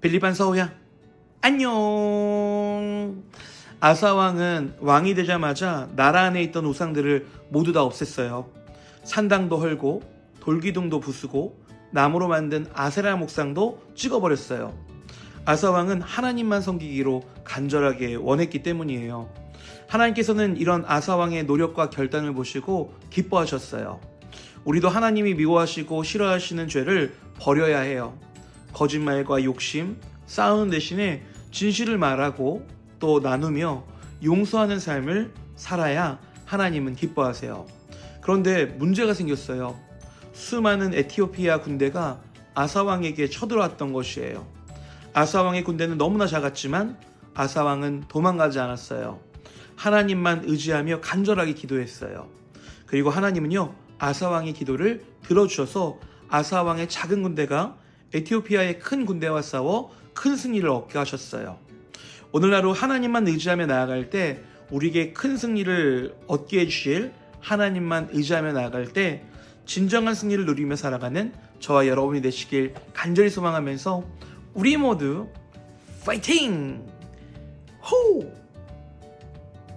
빌리반 서우야. 안녕. 아사왕은 왕이 되자마자 나라 안에 있던 우상들을 모두 다 없앴어요. 산당도 헐고 돌기둥도 부수고 나무로 만든 아세라 목상도 찍어버렸어요. 아사왕은 하나님만 섬기기로 간절하게 원했기 때문이에요. 하나님께서는 이런 아사왕의 노력과 결단을 보시고 기뻐하셨어요. 우리도 하나님이 미워하시고 싫어하시는 죄를 버려야 해요 거짓말과 욕심, 싸우는 대신에 진실을 말하고 또 나누며 용서하는 삶을 살아야 하나님은 기뻐하세요. 그런데 문제가 생겼어요. 수많은 에티오피아 군대가 아사왕에게 쳐들어왔던 것이에요. 아사왕의 군대는 너무나 작았지만 아사왕은 도망가지 않았어요. 하나님만 의지하며 간절하게 기도했어요. 그리고 하나님은요, 아사왕의 기도를 들어주셔서 아사왕의 작은 군대가 에티오피아의 큰 군대와 싸워 큰 승리를 얻게 하셨어요. 오늘날로 하나님만 의지하며 나아갈 때 우리에게 큰 승리를 얻게 해주실 하나님만 의지하며 나아갈 때 진정한 승리를 누리며 살아가는 저와 여러분이 되시길 간절히 소망하면서 우리 모두 파이팅! 호!